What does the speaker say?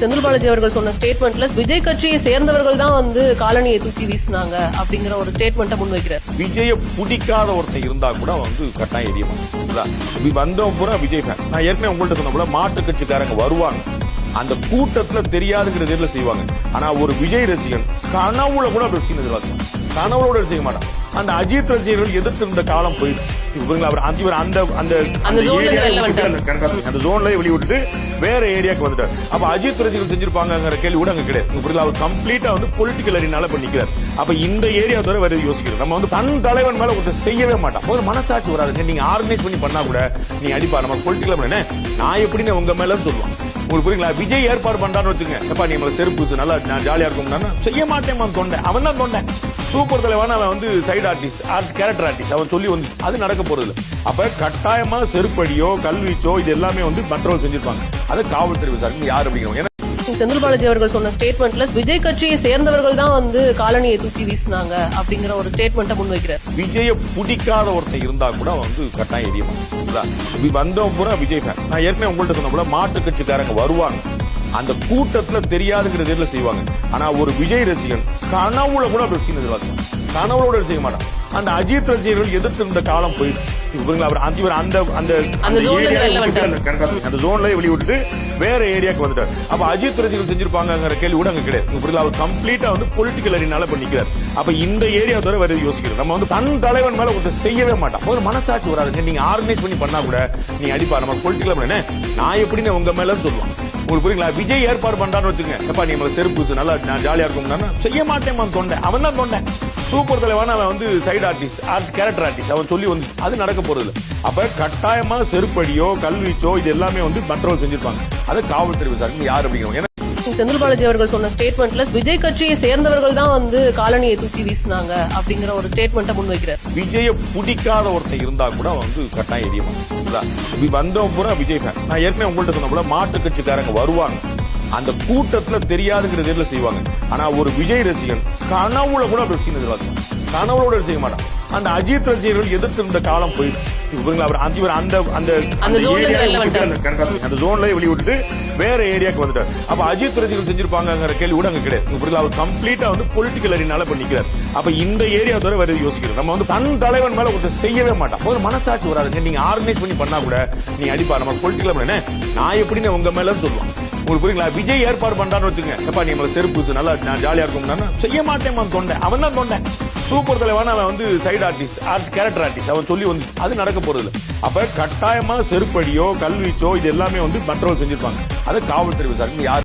செந்தில் பாலாஜி அவர்கள் சொன்ன ஸ்டேட்மெண்ட்ல விஜய் கட்சியை சேர்ந்தவர்கள் தான் வந்து காலனியை தூக்கி வீசினாங்க அப்படிங்கிற ஒரு ஸ்டேட்மெண்ட்டை முன்வைக்கிறார். விஜய பிடிக்காத ஒருத்தர் இருந்தா கூட வந்து கட்டாயம் எரிய மாட்டான் பூரா விஜய் ஃபேன் நான் ஏற்கனவே உங்கள்கிட்ட சொன்ன போல மாட்டு கட்சிக்காரங்க வருவாங்க. அந்த கூட்டத்துல தெரியாதுங்கிற தெரியல செய்வாங்க. ஆனா ஒரு விஜய் ரசிகன் கனவுல கூட அப்படி சீன் எதிர்பார்க்கலாம் கனவுல கூட செய்ய மாட்டான். அந்த அஜித் ரசிகர்கள் எதிர்த்து இருந்த காலம் போயிடுச்சு. இவங்க அவர் அந்த இவர் அந்த அந்த அந்த ஜோன்ல வெளிய விட்டுட்டு வேற ஏரியாக்கு வந்துட்டார். அப்ப அஜித் ரசிகர்கள் செஞ்சிருப்பாங்கங்கிற கேள்வி கூட அங்க கிடையாது. இப்படி அவர் கம்ப்ளீட்டா வந்து பொலிட்டிக்கல் அரினால பண்ணிக்கிறார் அப்ப இந்த ஏரியா தவிர வேற எதுவும் யோசிக்கிறது நம்ம வந்து தன் தலைவன் மேல ஒருத்தர் செய்யவே மாட்டான். ஒரு மனசாட்சி வராதுங்க நீங்க ஆர்கனைஸ் பண்ணி பண்ணா கூட நீங்க அடிப்பா. நம்ம பொலிட்டிக்கல் நான் எப்படின்னு உங்க மேல சொல்லுவான். உங்களுக்கு புரியுங்களா? விஜய் ஏற்பாடு பண்றான்னு வச்சுங்க எப்பா நீ நம்மள செருப்பு நல்லா நான் ஜாலியா இருக்கும் செய்ய மாட்டேன் தொண்டை. அவன் தான் தொண்டை. சூப்பர் தலைவன் அவன் வந்து side artist art character artist அவன் சொல்லி வந்து அது நடக்க போறது இல்ல அப்ப கட்டாயமா செருப்படியோ கல்வீச்சோ இது எல்லாமே வந்து கண்ட்ரோல் செஞ்சிருப்பாங்க. அது காவல்துறை விசாரணை யார் அப்படிங்கிறவங்க. சிங் செந்தில் பாலாஜி அவர்கள் சொன்ன ஸ்டேட்மெண்ட்ல விஜய் கட்சியை சேர்ந்தவர்கள் தான் வந்து காலனியை தூக்கி வீசினாங்க அப்படிங்கிற ஒரு ஸ்டேட்மெண்ட்டை முன்வைக்கிறார். விஜய பிடிக்காத ஒருத்தர் இருந்தா கூட அவன் வந்து கட்டாயம் எரிய வந்தவன் பூரா விஜய் ஃபேன் நான் ஏற்கனவே உங்கள்ட்ட சொன்ன போல மாட்டு கட்சிக்காரங்க வருவாங்க. அந்த கூட்டத்துல தெரியாதுங்கிற தெரியல செய்வாங்க. ஆனா ஒரு விஜய் ரசிகன் கனவுல கூட அப்படி ரசிகன் எதிர்பார்க்க கனவுல கூட செய்ய மாட்டான். அந்த அஜித் ரசிகர்கள் எதிர்த்து இருந்த காலம் போயிடுச்சு. இவங்க அவர் அந்த இவர் அந்த அந்த அந்த ஜோன்ல வெளிய விட்டுட்டு வேற ஏரியாக்கு வந்துட்டார். அப்ப அஜித் ரசிகர்கள் செஞ்சிருப்பாங்கங்கிற கேள்வி கூட அங்க கிடையாது. இப்படி அவர் கம்ப்ளீட்டா வந்து பொலிட்டிக்கல் அரினால பண்ணிக்கிறார் அப்ப இந்த ஏரியா தவிர வேற யோசிக்கிறது நம்ம வந்து தன் தலைவன் மேல ஒருத்தர் செய்யவே மாட்டான். ஒரு மனசாட்சி வராதுங்க நீங்க ஆர்கனைஸ் பண்ணி பண்ணா கூட நீங்க அடிப்பா. நம்ம பொலிட்டிக்கல் நான் எப்படின்னு உங்க மேல சொல்லுவான். உங்களுக்கு புரியுங்களா? விஜய் ஏற்பாடு பண்றான்னு வச்சுங்க எப்பா நீ செருப்பு நல்லா நான் ஜாலியா இருக்கும் செய்ய மாட்டேன் தொண்டை அவன் தான் தொண்டை சூப்பர் தலைவன் அவன் வந்து side artist art character artist அவன் சொல்லி வந்து அது நடக்க போறது இல்லை. அப்ப கட்டாயமா செருப்படியோ கல்வீச்சோ இது எல்லாமே வந்து மற்றவர்கள் செஞ்சிருப்பாங்க. அது காவல்துறை விசாரணை யார் அப்படிங்கிறவங்க. ஏன்னா செந்தில் பாலாஜி அவர்கள் சொன்ன ஸ்டேட்மெண்ட்ல விஜய் கட்சியை சேர்ந்தவர்கள் தான் வந்து காலனியை தூக்கி வீசினாங்க அப்படிங்கிற ஒரு ஸ்டேட்மெண்ட்டை முன்வைக்கிறார். விஜய பிடிக்காத ஒருத்தர் இருந்தா கூட வந்து கட்டாயம் எரிய மாட்டான். பூரா விஜய் ஃபேன் நான் ஏற்கனவே உங்கள்ட்ட சொன்ன கூட மாட்டு கட்சிக்காரங்க வருவாங்க. அந்த கூட்டத்துல தெரியாதுங்கிற தெரியல செய்வாங்க. ஆனா ஒரு விஜய் ரசிகன் கனவுல கூட அப்படி சீன் எதிர்பார்க்கலாம் கனவுல கூட செய்ய மாட்டான். அந்த அஜித் ரசிகர்கள் எதிர்த்து இருந்த காலம் போயிடுச்சு. அவர் அந்த இவர் அந்த அந்த அந்த ஜோன்ல வெளிய விட்டுட்டு வேற ஏரியாக்கு வந்துட்டார். அப்ப அஜித் ரசிகர்கள் செஞ்சிருப்பாங்கங்கிற கேள்வி கூட அங்க கிடையாது. இப்படி அவர் கம்ப்ளீட்டா வந்து பொலிட்டிக்கல் அரினால பண்ணிக்கிறார் அப்ப இந்த ஏரியா தவிர வேற யோசிக்கிறது நம்ம வந்து தன் தலைவன் மேல ஒருத்தர் செய்யவே மாட்டான். ஒரு மனசாட்சி வராதுங்க நீங்க ஆர்கனைஸ் பண்ணி பண்ணா கூட நீங்க அடிப்பா. நம்ம பொலிட்டிக்கல் நான் எப்படின்னு உங்க மேல சொல்லுவான். உங்களுக்கு புரியுங்களா? விஜய் ஏற்பாடு பண்றான்னு வச்சுங்க எப்பா நீ செருப்பு நல்லா நான் ஜாலியா இருக்கும் செய்ய மாட்டேன் தொண்டை. அவன் தான் தொண்டை. சூப்பர் தலைவன் அவன் வந்து side artist art character artist அவன் சொல்லி வந்து அது நடக்க போறது அப்ப கட்டாயமா செருப்படியோ கல்வீச்சோ இது எல்லாமே வந்து மற்றவர்கள் செஞ்சிருப்பாங்க. அது காவல்துறை விசாரணை யார்